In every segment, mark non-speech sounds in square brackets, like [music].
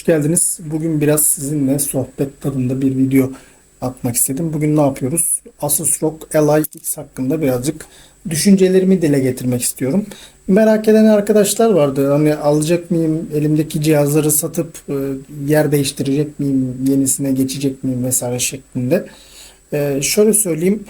Hoş geldiniz. Bugün biraz sizinle sohbet tadında bir video atmak istedim. Bugün ne yapıyoruz? Asus ROG Ally X hakkında birazcık düşüncelerimi dile getirmek istiyorum. Merak eden arkadaşlar vardı. Hani alacak mıyım, elimdeki cihazları satıp e, yer değiştirecek miyim, yenisine geçecek miyim vesaire şeklinde. E, şöyle söyleyeyim.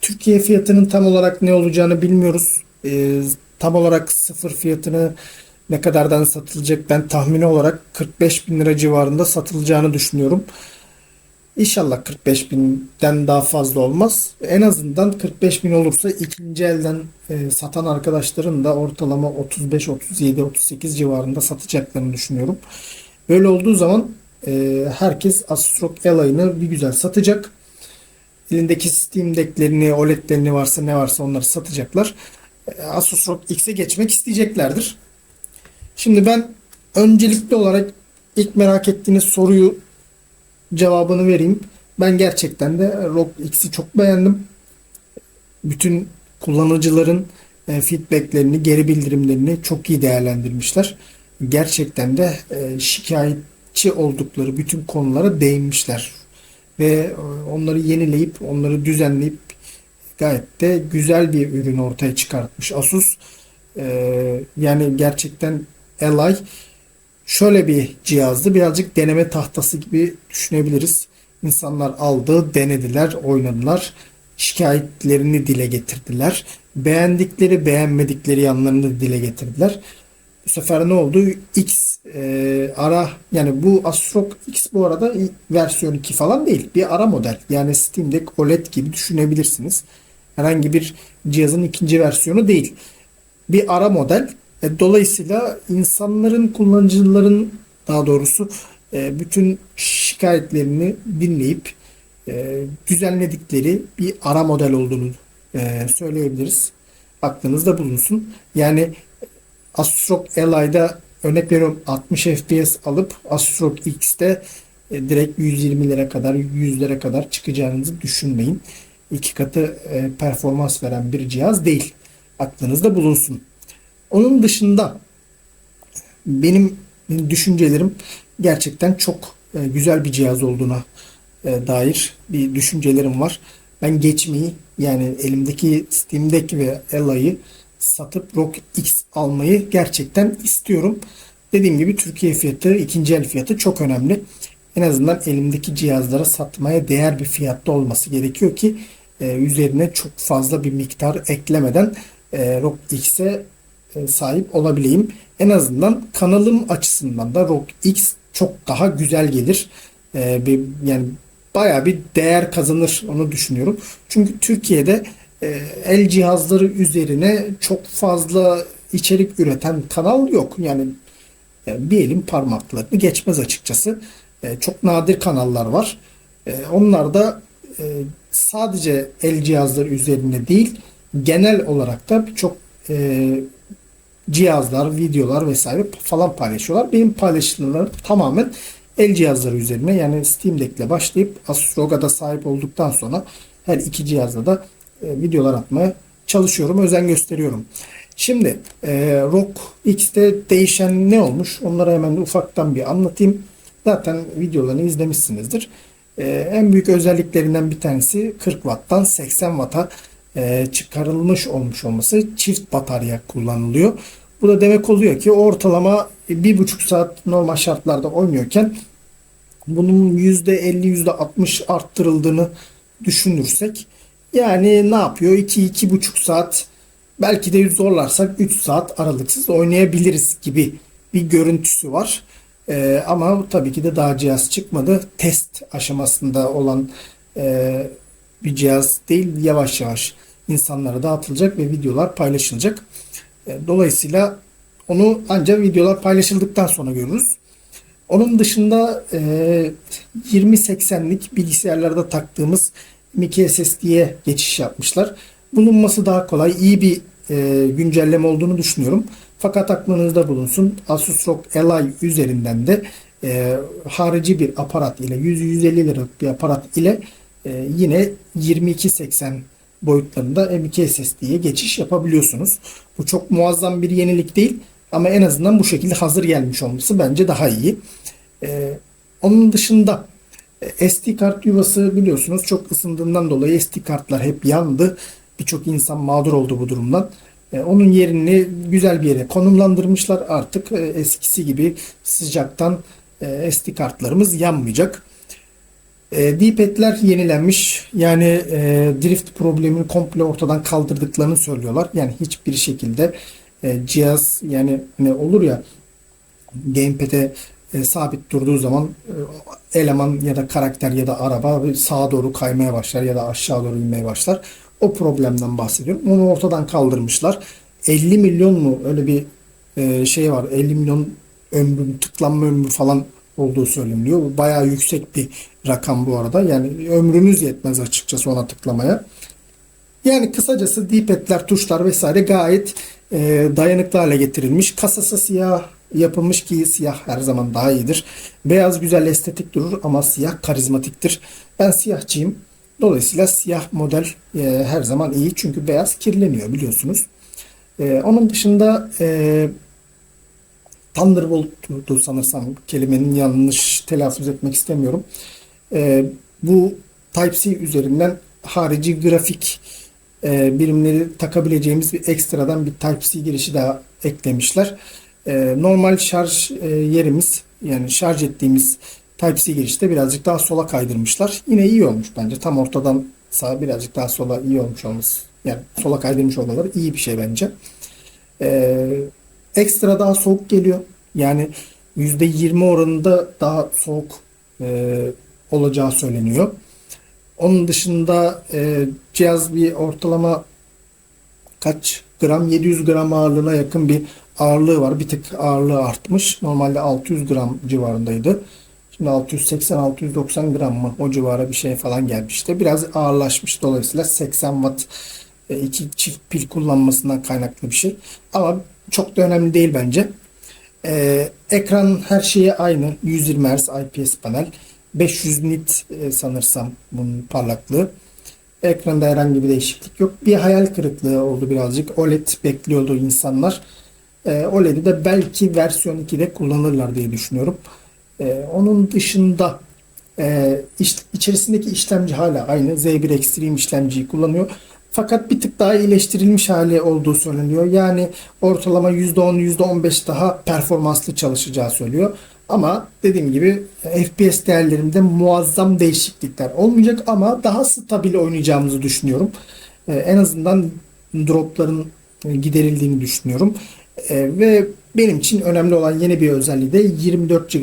Türkiye fiyatının tam olarak ne olacağını bilmiyoruz. E, tam olarak sıfır fiyatını ne kadardan satılacak ben tahmini olarak 45 bin lira civarında satılacağını düşünüyorum. İnşallah 45 binden daha fazla olmaz. En azından 45 bin olursa ikinci elden e, satan arkadaşların da ortalama 35, 37, 38 civarında satacaklarını düşünüyorum. Böyle olduğu zaman e, herkes Asus ROG Ally'ını bir güzel satacak. Elindeki Steam Deck'lerini, OLED'lerini varsa ne varsa onları satacaklar. E, Asus ROG X'e geçmek isteyeceklerdir. Şimdi ben öncelikli olarak ilk merak ettiğiniz soruyu cevabını vereyim. Ben gerçekten de ROG X'i çok beğendim. Bütün kullanıcıların e, feedbacklerini, geri bildirimlerini çok iyi değerlendirmişler. Gerçekten de e, şikayetçi oldukları bütün konulara değinmişler. Ve e, onları yenileyip, onları düzenleyip gayet de güzel bir ürün ortaya çıkartmış Asus. Yani gerçekten Ally şöyle bir cihazdı. Birazcık deneme tahtası gibi düşünebiliriz. İnsanlar aldı, denediler, oynadılar. Şikayetlerini dile getirdiler. Beğendikleri, beğenmedikleri yanlarını dile getirdiler. Bu sefer ne oldu? X e, ara yani bu Asus ROG X bu arada versiyon 2 falan değil. Bir ara model. Yani Steam Deck OLED gibi düşünebilirsiniz. Herhangi bir cihazın ikinci versiyonu değil. Bir ara model e, dolayısıyla insanların, kullanıcıların daha doğrusu e, bütün şikayetlerini dinleyip e, düzenledikleri bir ara model olduğunu söyleyebiliriz. Aklınızda bulunsun. Yani Asus ROG Ally'da örnek veriyorum 60 FPS alıp Asus ROG X'te direkt 120'lere kadar 100'lere kadar çıkacağınızı düşünmeyin. İki katı performans veren bir cihaz değil. Aklınızda bulunsun. Onun dışında benim düşüncelerim gerçekten çok e, güzel bir cihaz olduğuna e, dair bir düşüncelerim var. Ben geçmeyi yani elimdeki Steam Deck ve Ally'ı satıp ROG X almayı gerçekten istiyorum. Dediğim gibi Türkiye fiyatı, ikinci el fiyatı çok önemli. En azından elimdeki cihazlara satmaya değer bir fiyatta olması gerekiyor ki e, üzerine çok fazla bir miktar eklemeden ROG X'e sahip olabileyim. En azından kanalım açısından da ROG X çok daha güzel gelir. E, bir, yani baya bir değer kazanır onu düşünüyorum. Çünkü Türkiye'de e, el cihazları üzerine çok fazla içerik üreten kanal yok. Yani, yani bir elin parmaklarını geçmez açıkçası. çok nadir kanallar var. onlar da sadece el cihazları üzerine değil genel olarak da birçok cihazlar, videolar vesaire falan paylaşıyorlar. Benim paylaşımlarım tamamen el cihazları üzerine yani Steam Deck ile başlayıp Asus ROG'a da sahip olduktan sonra her iki cihazda da e, videolar atmaya çalışıyorum. Özen gösteriyorum. Şimdi e, ROG X'te değişen ne olmuş? Onları hemen ufaktan bir anlatayım. Zaten videolarını izlemişsinizdir. E, en büyük özelliklerinden bir tanesi 40 Watt'tan 80 Watt'a e, çıkarılmış olmuş olması çift batarya kullanılıyor. Bu da demek oluyor ki ortalama bir buçuk saat normal şartlarda oynuyorken bunun %50 %60 arttırıldığını düşünürsek yani ne yapıyor? 2 buçuk saat belki de zorlarsak 3 saat aralıksız oynayabiliriz gibi bir görüntüsü var. Ee, ama tabii ki de daha cihaz çıkmadı. Test aşamasında olan e, bir cihaz değil. Yavaş yavaş insanlara dağıtılacak ve videolar paylaşılacak. E, dolayısıyla onu ancak videolar paylaşıldıktan sonra görürüz. Onun dışında e, 2080'lik bilgisayarlarda taktığımız M.2 SSD'ye geçiş yapmışlar. Bulunması daha kolay, iyi bir e, güncelleme olduğunu düşünüyorum. Fakat aklınızda bulunsun Asus ROG Ally üzerinden de e, harici bir aparat ile 100-150 liralık bir aparat ile e, yine 2280 boyutlarında M.2 SSD'ye geçiş yapabiliyorsunuz. Bu çok muazzam bir yenilik değil. Ama en azından bu şekilde hazır gelmiş olması bence daha iyi. Ee, onun dışında e, SD kart yuvası biliyorsunuz çok ısındığından dolayı SD kartlar hep yandı. Birçok insan mağdur oldu bu durumdan. E, Onun yerini güzel bir yere konumlandırmışlar. Artık e, eskisi gibi sıcaktan SD kartlarımız yanmayacak. E, D-pad'ler yenilenmiş. Yani e, drift problemini komple ortadan kaldırdıklarını söylüyorlar. Yani hiçbir şekilde e, cihaz yani ne olur ya gamepad'e e, sabit durduğu zaman e, eleman ya da karakter ya da araba sağa doğru kaymaya başlar ya da aşağı doğru inmeye başlar. O problemden bahsediyorum. Onu ortadan kaldırmışlar. 50 milyon mu öyle bir e, şey var. 50 milyon ömrü, tıklanma ömrü falan olduğu söyleniyor. Bu bayağı yüksek bir rakam bu arada. Yani ömrünüz yetmez açıkçası ona tıklamaya. Yani kısacası D-pad'ler, tuşlar vesaire gayet e, dayanıklı hale getirilmiş. Kasası siyah yapılmış ki siyah her zaman daha iyidir. Beyaz güzel estetik durur ama siyah karizmatiktir. Ben siyahçıyım. Dolayısıyla siyah model e, her zaman iyi çünkü beyaz kirleniyor biliyorsunuz. E, onun dışında e, Thunderbolt'tu sanırsam kelimenin yanlış telaffuz etmek istemiyorum. E, bu Type-C üzerinden harici grafik e, birimleri takabileceğimiz bir ekstradan bir Type-C girişi daha eklemişler. E, normal şarj e, yerimiz yani şarj ettiğimiz Type-C girişte birazcık daha sola kaydırmışlar. Yine iyi olmuş bence. Tam ortadan sağa birazcık daha sola iyi olmuş olması. Yani sola kaydırmış olmaları iyi bir şey bence. Ee, ekstra daha soğuk geliyor. Yani %20 oranında daha soğuk e, olacağı söyleniyor. Onun dışında e, cihaz bir ortalama kaç gram 700 gram ağırlığına yakın bir ağırlığı var. Bir tık ağırlığı artmış. Normalde 600 gram civarındaydı. Şimdi 680-690 gram mı o civara bir şey falan gelmişti. Biraz ağırlaşmış dolayısıyla 80 watt e, iki çift pil kullanmasından kaynaklı bir şey. Ama çok da önemli değil bence. Ee, ekran her şeye aynı. 120 Hz IPS panel. 500 nit e, sanırsam bunun parlaklığı. Ekranda herhangi bir değişiklik yok. Bir hayal kırıklığı oldu birazcık. OLED bekliyordu insanlar. Ee, OLED'i de belki versiyon 2'de kullanırlar diye düşünüyorum. Ee, onun dışında e, iç, içerisindeki işlemci hala aynı. Z1 Extreme işlemciyi kullanıyor. Fakat bir tık daha iyileştirilmiş hali olduğu söyleniyor. Yani ortalama %10, %15 daha performanslı çalışacağı söylüyor. Ama dediğim gibi FPS değerlerinde muazzam değişiklikler olmayacak ama daha stabil oynayacağımızı düşünüyorum. Ee, en azından dropların giderildiğini düşünüyorum. Ve benim için önemli olan yeni bir özelliği de 24 GB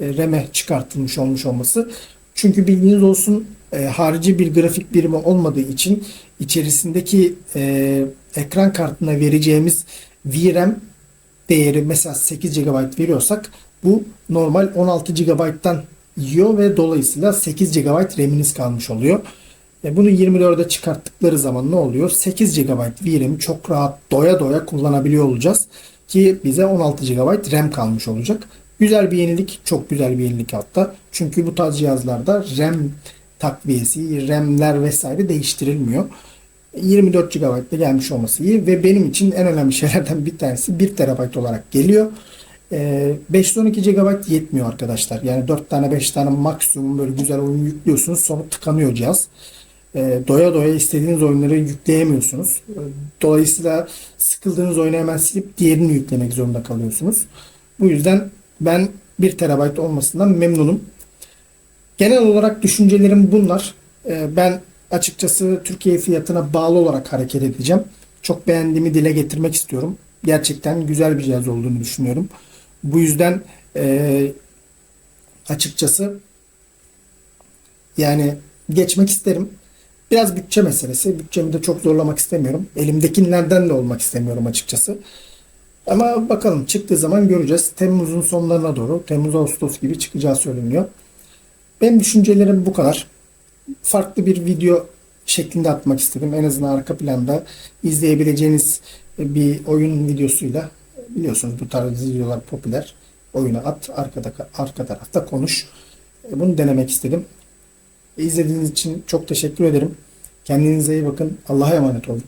RAM'e çıkartılmış olmuş olması. Çünkü bilginiz olsun e, harici bir grafik birimi olmadığı için içerisindeki e, ekran kartına vereceğimiz VRAM değeri mesela 8 GB veriyorsak bu normal 16 GB'dan yiyor ve dolayısıyla 8 GB RAM'iniz kalmış oluyor. E bunu 24'e çıkarttıkları zaman ne oluyor? 8 GB VRAM'i çok rahat doya doya kullanabiliyor olacağız. Ki bize 16 GB RAM kalmış olacak. Güzel bir yenilik. Çok güzel bir yenilik hatta. Çünkü bu tarz cihazlarda RAM takviyesi, RAM'ler vesaire değiştirilmiyor. 24 GB'da gelmiş olması iyi ve benim için en önemli [laughs] şeylerden bir tanesi 1 TB olarak geliyor. 512 GB yetmiyor arkadaşlar. Yani 4 tane 5 tane maksimum böyle güzel oyun yüklüyorsunuz sonra tıkanıyor cihaz. E, doya doya istediğiniz oyunları yükleyemiyorsunuz. E, dolayısıyla sıkıldığınız oyunu hemen silip diğerini yüklemek zorunda kalıyorsunuz. Bu yüzden ben 1 TB olmasından memnunum. Genel olarak düşüncelerim bunlar. E, ben açıkçası Türkiye fiyatına bağlı olarak hareket edeceğim. Çok beğendiğimi dile getirmek istiyorum. Gerçekten güzel bir cihaz olduğunu düşünüyorum. Bu yüzden e, açıkçası yani geçmek isterim. Biraz bütçe meselesi. Bütçemi de çok zorlamak istemiyorum. Elimdekilerden de olmak istemiyorum açıkçası. Ama bakalım çıktığı zaman göreceğiz. Temmuz'un sonlarına doğru, Temmuz-Ağustos gibi çıkacağı söyleniyor. Benim düşüncelerim bu kadar. Farklı bir video şeklinde atmak istedim. En azından arka planda izleyebileceğiniz bir oyun videosuyla biliyorsunuz bu tarz videolar popüler. Oyuna at, arkada arka tarafta konuş. Bunu denemek istedim. İzlediğiniz için çok teşekkür ederim. Kendinize iyi bakın. Allah'a emanet olun.